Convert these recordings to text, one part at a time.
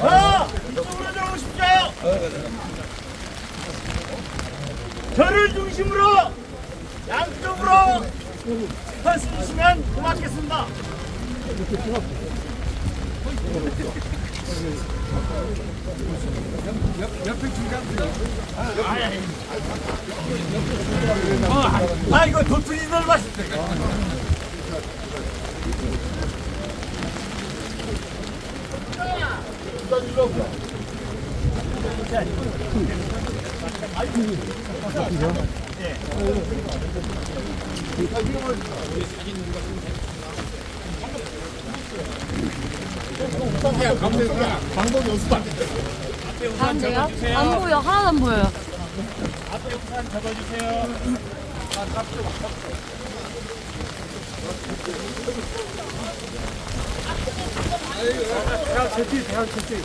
자, 이쪽으로 들어오십시오. 저를 중심으로 양쪽으로 서주시면 고맙겠습니다. 아 이거 도 트리들 맛있다. 가운데요? 안 보여. 하나도 안 보여요. 앞에 우산 접어주세요.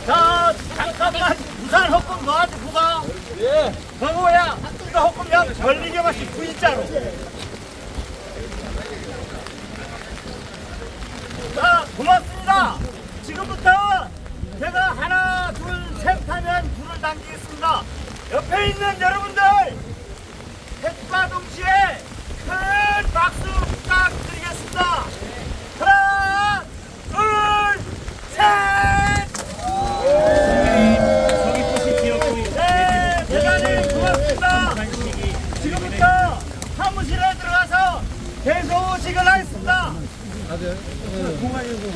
자, 잠깐만 우산 헛금 너한테 누가? 예. 정우야, 이거 헛금 야 걸리게 마시 V자로. 자, 고맙습니다. 지금부터 제가 하나, 둘, 셋 하면 불을 당기겠습니다. 옆에 있는 여러분들 계속 지금 하겠습니다. 공간이고.